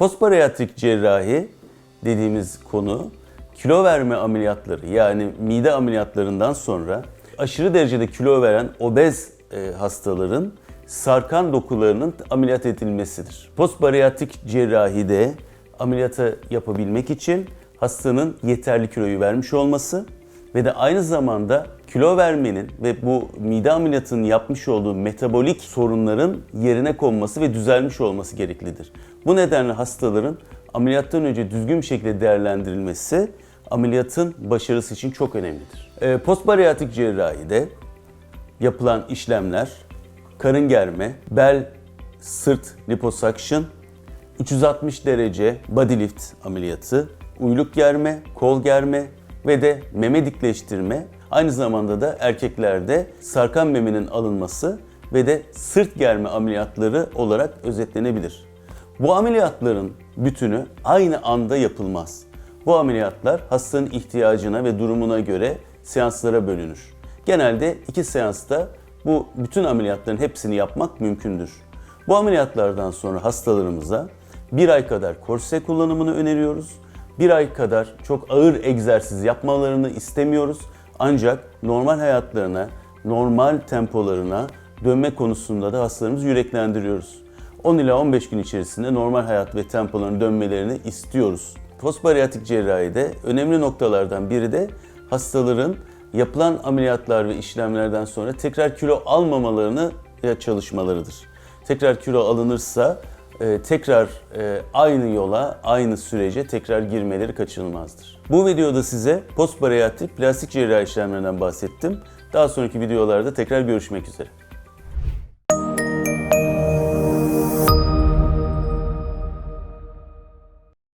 Postbariyatrik cerrahi dediğimiz konu kilo verme ameliyatları yani mide ameliyatlarından sonra aşırı derecede kilo veren obez e, hastaların sarkan dokularının ameliyat edilmesidir. Postbariyatrik cerrahide ameliyata yapabilmek için hastanın yeterli kiloyu vermiş olması ve de aynı zamanda kilo vermenin ve bu mide ameliyatının yapmış olduğu metabolik sorunların yerine konması ve düzelmiş olması gereklidir. Bu nedenle hastaların ameliyattan önce düzgün bir şekilde değerlendirilmesi ameliyatın başarısı için çok önemlidir. Ee, postbariyatrik cerrahide yapılan işlemler karın germe, bel, sırt liposuction, 360 derece body lift ameliyatı, uyluk germe, kol germe ve de meme dikleştirme. Aynı zamanda da erkeklerde sarkan memenin alınması ve de sırt germe ameliyatları olarak özetlenebilir. Bu ameliyatların bütünü aynı anda yapılmaz. Bu ameliyatlar hastanın ihtiyacına ve durumuna göre seanslara bölünür. Genelde iki seansta bu bütün ameliyatların hepsini yapmak mümkündür. Bu ameliyatlardan sonra hastalarımıza bir ay kadar korse kullanımını öneriyoruz. Bir ay kadar çok ağır egzersiz yapmalarını istemiyoruz. Ancak normal hayatlarına, normal tempolarına dönme konusunda da hastalarımızı yüreklendiriyoruz. 10 ila 15 gün içerisinde normal hayat ve tempolarına dönmelerini istiyoruz. Postbariyatrik cerrahide önemli noktalardan biri de hastaların yapılan ameliyatlar ve işlemlerden sonra tekrar kilo almamalarını çalışmalarıdır. Tekrar kilo alınırsa e, tekrar e, aynı yola, aynı sürece tekrar girmeleri kaçınılmazdır. Bu videoda size postbariyatrik plastik cerrahi işlemlerinden bahsettim. Daha sonraki videolarda tekrar görüşmek üzere.